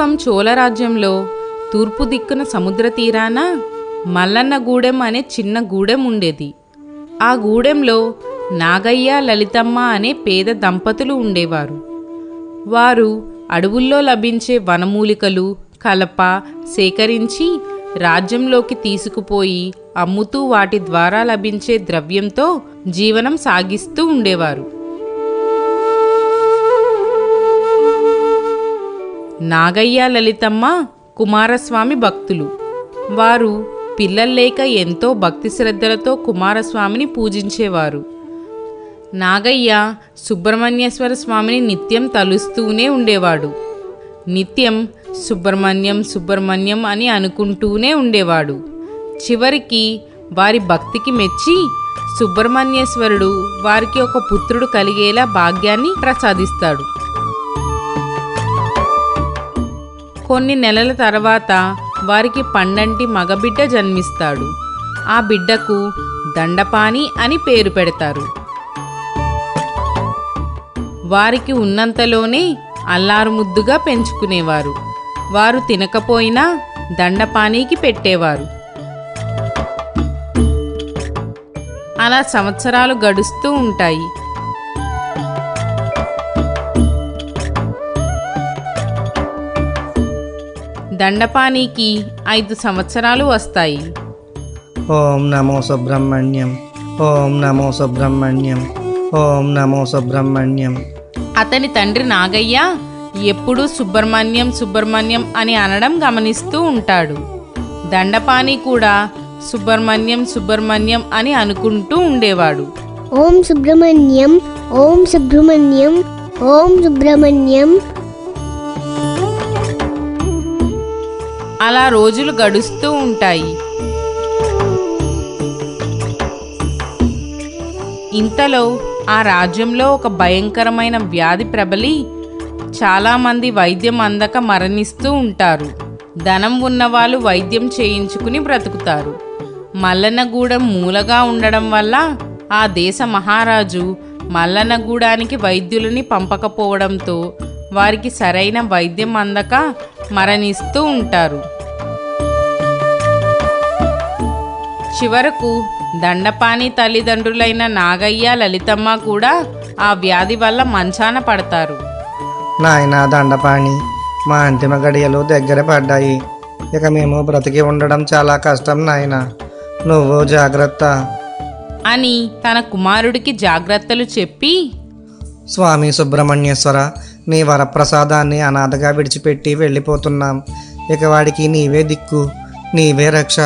పూర్వం చోళరాజ్యంలో తూర్పు దిక్కున సముద్ర తీరాన మల్లన్న గూడెం అనే చిన్న గూడెం ఉండేది. ఆ గూడెంలో నాగయ్య లలితమ్మ అనే పేద దంపతులు ఉండేవారు. వారు అడవుల్లో లభించే వనమూలికలు కలప సేకరించి రాజ్యంలోకి తీసుకుపోయి అమ్ముతూ వాటి ద్వారా లభించే ద్రవ్యంతో జీవనం సాగిస్తూ ఉండేవారు. నాగయ్య లలితమ్మ కుమారస్వామి భక్తులు. వారు పిల్లల్లేక ఎంతో భక్తి శ్రద్ధలతో కుమారస్వామిని పూజించేవారు. నాగయ్య సుబ్రహ్మణ్యేశ్వర స్వామిని నిత్యం తలుస్తూనే ఉండేవాడు. నిత్యం సుబ్రహ్మణ్యం సుబ్రహ్మణ్యం అని అనుకుంటూనే ఉండేవాడు. చివరికి వారి భక్తికి మెచ్చి సుబ్రహ్మణ్యేశ్వరుడు వారికి ఒక పుత్రుడు కలిగేలా భాగ్యాన్ని ప్రసాదిస్తాడు. కొన్ని నెలల తర్వాత వారికి పండంటి మగబిడ్డ జన్మిస్తాడు. ఆ బిడ్డకు దండపాణి అని పేరు పెడతారు. వారికి ఉన్నంతలోనే అల్లారుముద్దుగా పెంచుకునేవారు. వారు తినకపోయినా దండపానీకి పెట్టేవారు. అలా సంవత్సరాలు గడుస్తూ ఉంటాయి. దండపానీకి ఐదు సంవత్సరాలు వస్తాయి. ఓం నమో సుబ్రహ్మణ్యం. ఓం నమో సుబ్రహ్మణ్యం. ఓం నమో సుబ్రహ్మణ్యం. అతని తండ్రి నాగయ్య ఎప్పుడూ సుబ్రహ్మణ్యం సుబ్రహ్మణ్యం అని అనడం గమనిస్తూ ఉంటాడు. దండపాని కూడా సుబ్రహ్మణ్యం సుబ్రహ్మణ్యం అని అనుకుంటూ ఉండేవాడు. ఓం సుబ్రహ్మణ్యం ఓం సుబ్రహ్మణ్యం ఓం సుబ్రహ్మణ్యం అలా రోజులు గడుస్తూ ఉంటాయి. ఇంతలో ఆ రాజ్యంలో ఒక భయంకరమైన వ్యాధి ప్రబలి చాలామంది వైద్యం అందక మరణిస్తూ ఉంటారు. ధనం ఉన్నవాళ్ళు వైద్యం చేయించుకుని బ్రతుకుతారు. మల్లనగూడెం మూలగా ఉండడం వల్ల ఆ దేశ మహారాజు మల్లనగూడానికి వైద్యులని పంపకపోవడంతో వారికి సరైన వైద్యం అందక మరణిస్తూ ఉంటారు. చివరకు దండపాని తల్లిదండ్రులైన నాగయ్య లలితమ్మ కూడా ఆ వ్యాధి వల్ల మంచాన పడతారు. నాయన దండపాణి మా అంతిమ గడియలు దగ్గర పడ్డాయి. ఇక మేము బ్రతికి ఉండడం చాలా కష్టం నాయన. నువ్వు జాగ్రత్త. అని తన కుమారుడికి జాగ్రత్తలు చెప్పి స్వామి సుబ్రహ్మణ్యేశ్వర నీ వరప్రసాదాన్ని అనాథగా విడిచిపెట్టి వెళ్ళిపోతున్నాం. ఇక వాడికి నీవే దిక్కు నీవే రక్ష.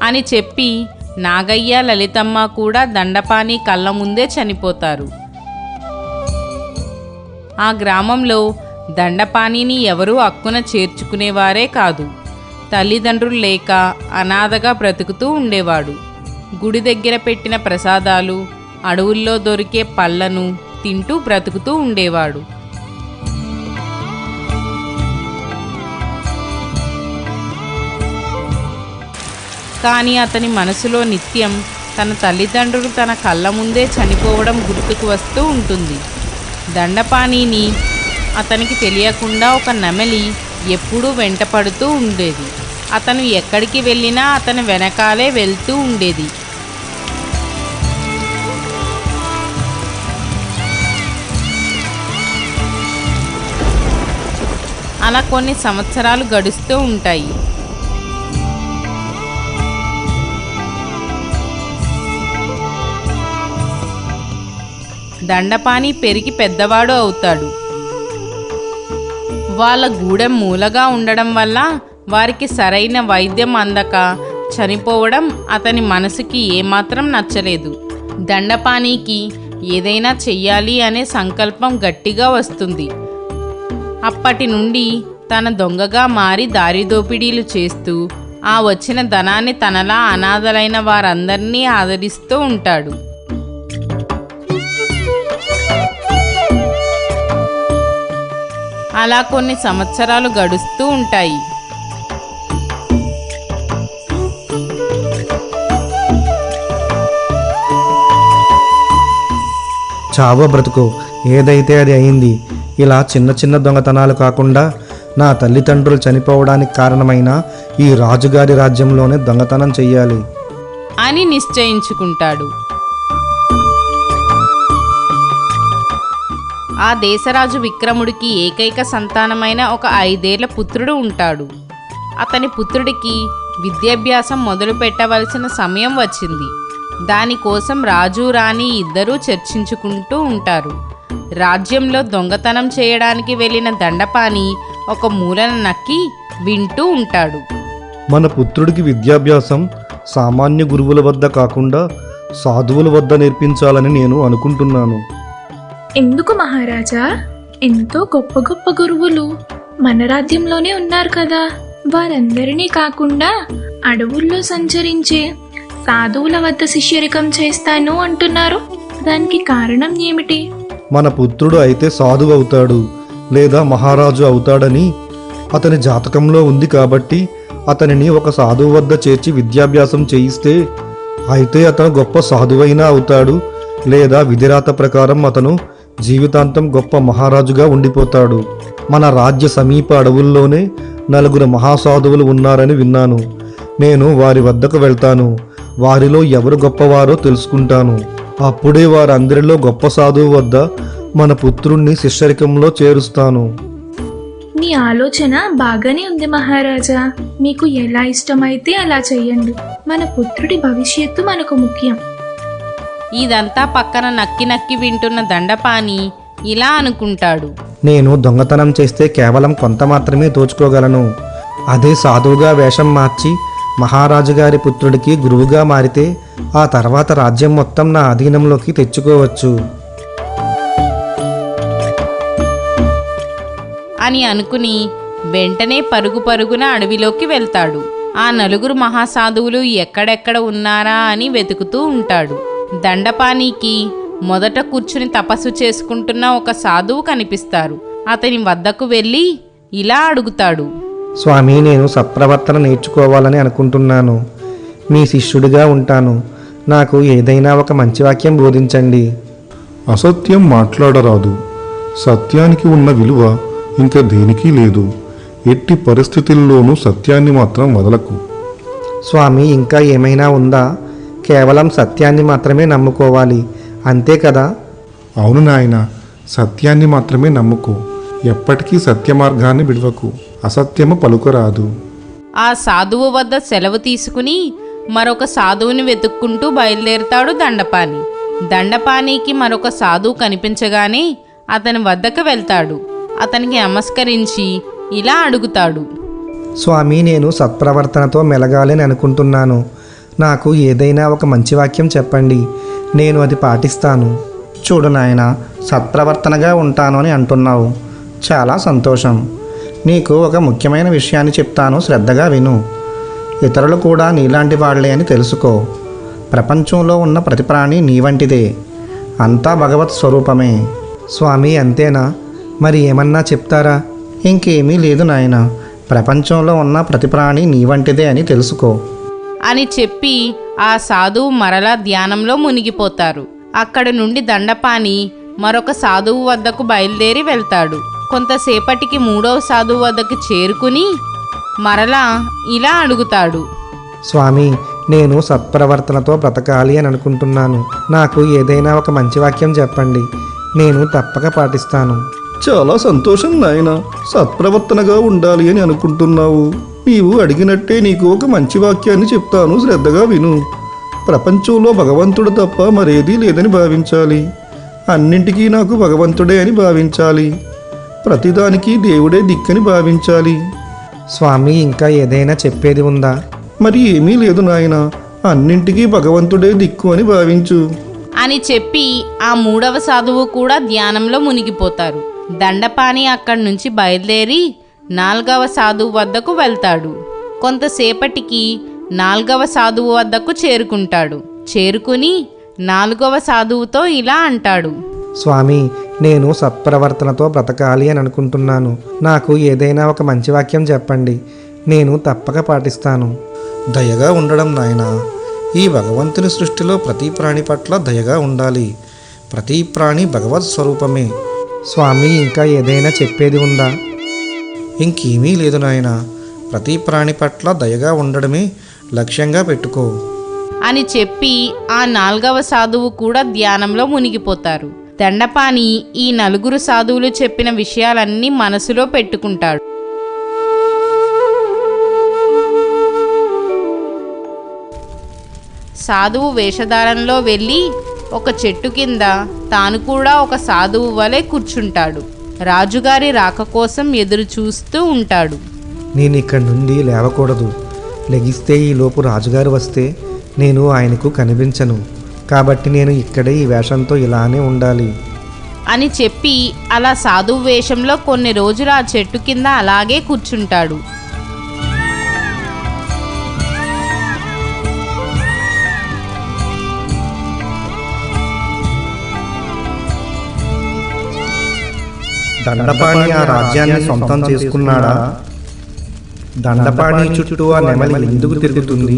అని చెప్పి నాగయ్య లలితమ్మ కూడా దండపాని కళ్ళ ముందే చనిపోతారు. ఆ గ్రామంలో దండపాణిని ఎవరూ అక్కున చేర్చుకునేవారే కాదు. తల్లిదండ్రులు లేక అనాథగా బ్రతుకుతూ ఉండేవాడు. గుడి దగ్గర పెట్టిన ప్రసాదాలు అడవుల్లో దొరికే పళ్ళను తింటూ బ్రతుకుతూ ఉండేవాడు. కానీ అతని మనసులో నిత్యం తన తల్లిదండ్రులు తన కళ్ళ ముందే చనిపోవడం గుర్తుకు వస్తూ ఉంటుంది. దండపాణిని అతనికి తెలియకుండా ఒక నెమలి ఎప్పుడూ వెంటపడుతూ ఉండేది. అతను ఎక్కడికి వెళ్ళినా అతని వెనకాలే వెళ్తూ ఉండేది. అలా కొన్ని సంవత్సరాలు గడుస్తూ ఉంటాయి. దండపాని పెరిగి పెద్దవాడు అవుతాడు. వాళ్ళ గూడెం మూలగా ఉండడం వల్ల వారికి సరైన వైద్యం అందక చనిపోవడం అతని మనసుకి ఏమాత్రం నచ్చలేదు. దండపాణికి ఏదైనా చెయ్యాలి అనే సంకల్పం గట్టిగా వస్తుంది. అప్పటి నుండి తన దొంగగా మారి దారిదోపిడీలు చేస్తూ ఆ వచ్చిన ధనాన్ని తనలా అనాథలైన వారందరినీ ఆదరిస్తూ ఉంటాడు. అలా కొన్ని సంవత్సరాలు గడుస్తూ ఉంటాయి. చావో బ్రతుకు ఏదైతే అది అయింది ఇలా చిన్న చిన్న దొంగతనాలు కాకుండా నా తల్లిదండ్రులు చనిపోవడానికి కారణమైన ఈ రాజుగారి రాజ్యంలోనే దొంగతనం చెయ్యాలి. అని నిశ్చయించుకుంటాడు. ఆ దేశరాజు విక్రముడికి ఏకైక సంతానమైన ఒక ఐదేళ్ళ పుత్రుడు ఉంటాడు. అతని పుత్రుడికి విద్యాభ్యాసం మొదలు పెట్టవలసిన సమయం వచ్చింది. దానికోసం రాజు రాణి ఇద్దరూ చర్చించుకుంటూ ఉంటారు. రాజ్యంలో దొంగతనం చేయడానికి వెళ్ళిన దండపాని ఒక మూలన నక్కి వింటూ ఉంటాడు. మన పుత్రుడికి విద్యాభ్యాసం సామాన్య గురువుల వద్ద కాకుండా సాధువుల వద్ద నేర్పించాలని నేను అనుకుంటున్నాను. ఎందుకు మహారాజా? ఎంతో గొప్ప గొప్ప గురువులు మన రాజ్యంలోనే ఉన్నారు కదా. వారందరినీ కాకుండా అడవుల్లో సంచరించే సాధువుల వద్ద శిష్యరికం చేస్తాను అంటున్నారు. దానికి కారణం ఏమిటి? మన పుత్రుడు అయితే సాధువు అవుతాడు లేదా మహారాజు అవుతాడని అతని జాతకంలో ఉంది కాబట్టి అతనిని ఒక సాధువు వద్ద చేర్చి విద్యాభ్యాసం చేయిస్తే అయితే అతను గొప్ప సాధువైనా అవుతాడు లేదా విధిరాత ప్రకారం అతను జీవితాంతం గొప్ప మహారాజుగా ఉండిపోతాడు. మన రాజ్య సమీప అడవుల్లోనే నలుగురు మహాసాధువులు ఉన్నారని విన్నాను. నేను వారి వద్దకు వెళ్తాను. వారిలో ఎవరు గొప్పవారో తెలుసుకుంటాను. అప్పుడే వారందరిలో గొప్ప సాధువు వద్ద మన పుత్రుణ్ణి శిష్యరికంలో చేరుస్తాను. మీ ఆలోచన బాగానే ఉంది మహారాజా. మీకు ఎలా ఇష్టమైతే అలా చెయ్యండి. మన పుత్రుడి భవిష్యత్తు మనకు ముఖ్యం. ఇదంతా పక్కన నక్కి నక్కి వింటున్న దండపాని ఇలా అనుకుంటాడు. నేను దొంగతనం చేస్తే కేవలం కొంత మాత్రమే దోచుకోగలను. అదే సాధువుగా వేషం మార్చి మహారాజు గారి పుత్రుడికి గురువుగా మారితే ఆ తర్వాత రాజ్యం మొత్తం నా అధీనంలోకి తెచ్చుకోవచ్చు. అని అనుకుని వెంటనే పరుగు పరుగున అడవిలోకి వెళ్తాడు. ఆ నలుగురు మహాసాధువులు ఎక్కడెక్కడ ఉన్నారా అని వెతుకుతూ ఉంటాడు. దండపానీకి మొదట కూర్చుని తపస్సు చేసుకుంటున్న ఒక సాధువు కనిపిస్తారు. అతని వద్దకు వెళ్ళి ఇలా అడుగుతాడు. స్వామి నేను సత్ప్రవర్తన నేర్చుకోవాలని అనుకుంటున్నాను. మీ శిష్యుడిగా ఉంటాను. నాకు ఏదైనా ఒక మంచి వాక్యం బోధించండి. అసత్యం మాట్లాడరాదు. సత్యానికి ఉన్న విలువ ఇంకా దేనికి లేదు. ఎట్టి పరిస్థితుల్లోనూ సత్యాన్ని మాత్రం వదలకు. స్వామి ఇంకా ఏమైనా ఉందా? కేవలం సత్యాన్ని మాత్రమే నమ్ముకోవాలి. అంతే కదా? అవును నాయన సత్యాన్ని మాత్రమే నమ్ముకో. ఎప్పటికీ సత్య మార్గాన్ని విడవకు. అసత్యము పలుకరాదు. ఆ సాధువు వద్ద సెలవు తీసుకుని మరొక సాధువుని వెతుక్కుంటూ బయలుదేరుతాడు దండపాని దండపానీకి మరొక సాధువు కనిపించగానే అతని వద్దకు వెళ్తాడు. అతనికి నమస్కరించి ఇలా అడుగుతాడు. స్వామి నేను సత్ప్రవర్తనతో మెలగాలని అనుకుంటున్నాను. నాకు ఏదైనా ఒక మంచి వాక్యం చెప్పండి నేను అది పాటిస్తాను. చూడు నాయన సత్ప్రవర్తనగా ఉంటాను అని అంటున్నావు. చాలా సంతోషం. నీకు ఒక ముఖ్యమైన విషయాన్ని చెప్తాను శ్రద్ధగా విను. ఇతరులు కూడా నీలాంటి వాళ్ళే అని తెలుసుకో. ప్రపంచంలో ఉన్న ప్రతి ప్రాణి నీ వంటిదే. అంతా భగవత్ స్వరూపమే. స్వామి అంతేనా? మరి ఏమన్నా చెప్తారా? ఇంకేమీ లేదు నాయన. ప్రపంచంలో ఉన్న ప్రతి ప్రాణి నీ వంటిదే అని తెలుసుకో. అని చెప్పి ఆ సాధువు మరలా ధ్యానంలో మునిగిపోతారు. అక్కడి నుండి దండపాని మరొక సాధువు వద్దకు బయలుదేరి వెళ్తాడు. కొంతసేపటికి మూడవ సాధువు వద్దకు చేరుకుని మరలా ఇలా అడుగుతాడు. స్వామి నేను సత్ప్రవర్తనతో బ్రతకాలి అని అనుకుంటున్నాను. నాకు ఏదైనా ఒక మంచి వాక్యం చెప్పండి. నేను తప్పక పాటిస్తాను. చాలా సంతోషం నాయన. సత్ప్రవర్తనగా ఉండాలి అని అనుకుంటున్నావు. నీవు అడిగినట్టే నీకు ఒక మంచి వాక్యాన్ని చెప్తాను. శ్రద్ధగా విను. ప్రపంచంలో భగవంతుడు తప్ప మరేదీ లేదని భావించాలి. అన్నింటికీ నాకు భగవంతుడే అని భావించాలి. ప్రతిదానికి దేవుడే దిక్కని భావించాలి. స్వామి ఇంకా ఏదైనా చెప్పేది ఉందా? మరి ఏమీ లేదు నాయన. అన్నింటికీ భగవంతుడే దిక్కు అని భావించు. అని చెప్పి ఆ మూడవ సాధువు కూడా ధ్యానంలో మునిగిపోతారు. దండపాని అక్కడి నుంచి బయలుదేరి నాల్గవ సాధువు వద్దకు వెళ్తాడు. కొంతసేపటికి నాల్గవ సాధువు వద్దకు చేరుకుంటాడు. చేరుకుని నాలుగవ సాధువుతో ఇలా అంటాడు. స్వామి నేను సత్ప్రవర్తనతో బ్రతకాలి అని అనుకుంటున్నాను. నాకు ఏదైనా ఒక మంచి వాక్యం చెప్పండి. నేను తప్పక పాటిస్తాను. దయగా ఉండడం నాయన. ఈ భగవంతుని సృష్టిలో ప్రతి ప్రాణి పట్ల దయగా ఉండాలి. ప్రతి ప్రాణి భగవత్ స్వరూపమే. స్వామి ఇంకా ఏదైనా చెప్పేది ఉందా? ఇంకేమీ లేదు నాయన. ప్రతి ప్రాణి పట్ల దయగా ఉండడమే లక్ష్యంగా పెట్టుకో. అని చెప్పి ఆ నాల్గవ సాధువు కూడా ధ్యానంలో మునిగిపోతారు. దండపాని ఈ నలుగురు సాధువులు చెప్పిన విషయాలన్నీ మనసులో పెట్టుకుంటాడు. సాధువు వేషధారణలో వెళ్ళి ఒక చెట్టు కింద తాను కూడా ఒక సాధువు వలె కూర్చుంటాడు. రాజుగారి రాక కోసం ఎదురు చూస్తూ ఉంటాడు. నేను ఇక్కడి నుండి లేవకూడదు. లెగిస్తే ఈ లోపు రాజుగారు వస్తే నేను ఆయనకు కనిపించను. కాబట్టి నేను ఇక్కడే ఈ వేషంతో ఇలానే ఉండాలి. అని చెప్పి అలా సాధువు వేషంలో కొన్ని రోజులు ఆ చెట్టు కింద అలాగే కూర్చుంటాడు. దండపాణి ఆ రాజ్యాన్ని సొంతం చేసుకున్నాడా? దండపాణి చుట్టూ ఆ నెమలి ఎందుకు తిరుగుతుంది?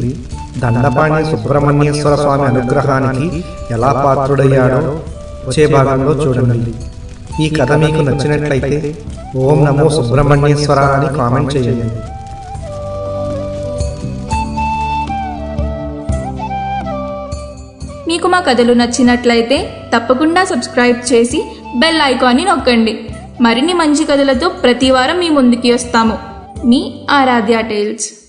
దండపాణి సుబ్రహ్మణ్యేశ్వర స్వామి అనుగ్రహానికి ఎలా పాత్రుడయ్యాడో వచ్చే భాగంలో చూడండి. ఈ కథ మీకు నచ్చినట్లయితే ఓం నమో సుబ్రహ్మణ్యేశ్వర అని కామెంట్ చేయండి. మీకు మా కథలు నచ్చినట్లయితే తప్పకుండా సబ్స్క్రైబ్ చేసి బెల్ ఐకాన్ని నొక్కండి. మరిన్ని మంచి కథలతో ప్రతివారం మీ ముందుకి వస్తాము. మీ ఆరాధ్య టైల్స్.